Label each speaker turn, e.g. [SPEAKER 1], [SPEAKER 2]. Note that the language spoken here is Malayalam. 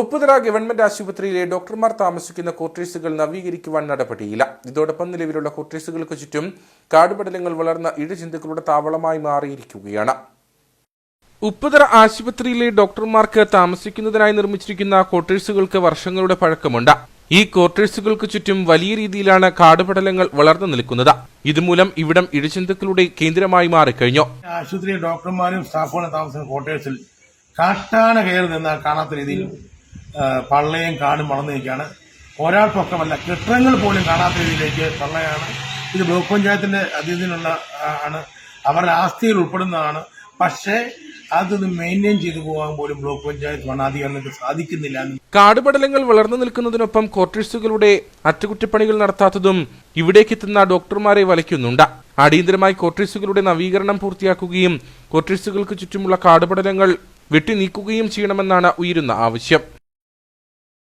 [SPEAKER 1] ഉപ്പുതറ ഗവൺമെന്റ് ആശുപത്രിയിലെ ഡോക്ടർമാർ താമസിക്കുന്ന ക്വാർട്ടേഴ്സുകൾ നവീകരിക്കുവാൻ നടപടിയില്ല. ഇതോടൊപ്പം നിലവിലുള്ള ക്വാർട്ടേഴ്സുകൾക്ക് ചുറ്റും കാടുപടലങ്ങൾ വളർന്ന ഇഴജന്തുക്കളുടെ താവളമായി മാറിയിരിക്കുകയാണ്. ഉപ്പുതറ ആശുപത്രിയിലെ ഡോക്ടർമാർക്ക് താമസിക്കുന്നതിനായി നിർമ്മിച്ചിരിക്കുന്ന ക്വാർട്ടേഴ്സുകൾക്ക് വർഷങ്ങളുടെ പഴക്കമുണ്ട്. ഈ ക്വാർട്ടേഴ്സുകൾക്ക് ചുറ്റും വലിയ രീതിയിലാണ് കാടുപടലങ്ങൾ വളർന്നു നിൽക്കുന്നത്. ഇതുമൂലം ഇവിടം ഇഴജന്തുക്കളുടെ കേന്ദ്രമായി മാറിക്കഴിഞ്ഞു.
[SPEAKER 2] ആശുപത്രി ഡോക്ടർമാരും സ്റ്റാഫുകളും താമസിക്കുന്ന ക്വാർട്ടേഴ്സിൽ കാട്ടാന കയറി നിന്നാൽ കാണാത്ത രീതിയിൽ പള്ളയും കാടും വളർന്നു നിൽക്കുകയാണ്. ഒരാൾ കെട്ടിടങ്ങൾ പോലും കാണാത്ത രീതിയിലേക്ക് പള്ളയാണ്. ഇത് ബ്ലോക്ക് പഞ്ചായത്തിന്റെ അധീനത്തിലുള്ള ആണ്. അവരുടെ ആസ്തിയിൽ ഉൾപ്പെടുന്നതാണ്. പക്ഷേ അതൊന്ന് മെയിന്റെയിൻ ചെയ്തു പോകാൻ പോലും ബ്ലോക്ക് പഞ്ചായത്ത് വണ്ണാധികാരികൾക്ക് സാധിക്കുന്നില്ല
[SPEAKER 1] കാടുപടലങ്ങൾ വളർന്നു നിൽക്കുന്നതിനൊപ്പം ക്വാർട്ടേഴ്സുകളുടെ അറ്റകുറ്റപ്പണികൾ നടത്താത്തതും ഇവിടേക്ക് എത്തുന്ന ഡോക്ടർമാരെ വലയ്ക്കുന്നുണ്ട്. അടിയന്തരമായി ക്വാർട്ടേഴ്സുകളുടെ നവീകരണം പൂർത്തിയാക്കുകയും ക്വാർട്ടേഴ്സുകൾക്ക് ചുറ്റുമുള്ള കാടുപടലങ്ങൾ വെട്ടി നീക്കുകയും ചെയ്യണമെന്നാണ് ഉയരുന്ന ആവശ്യം.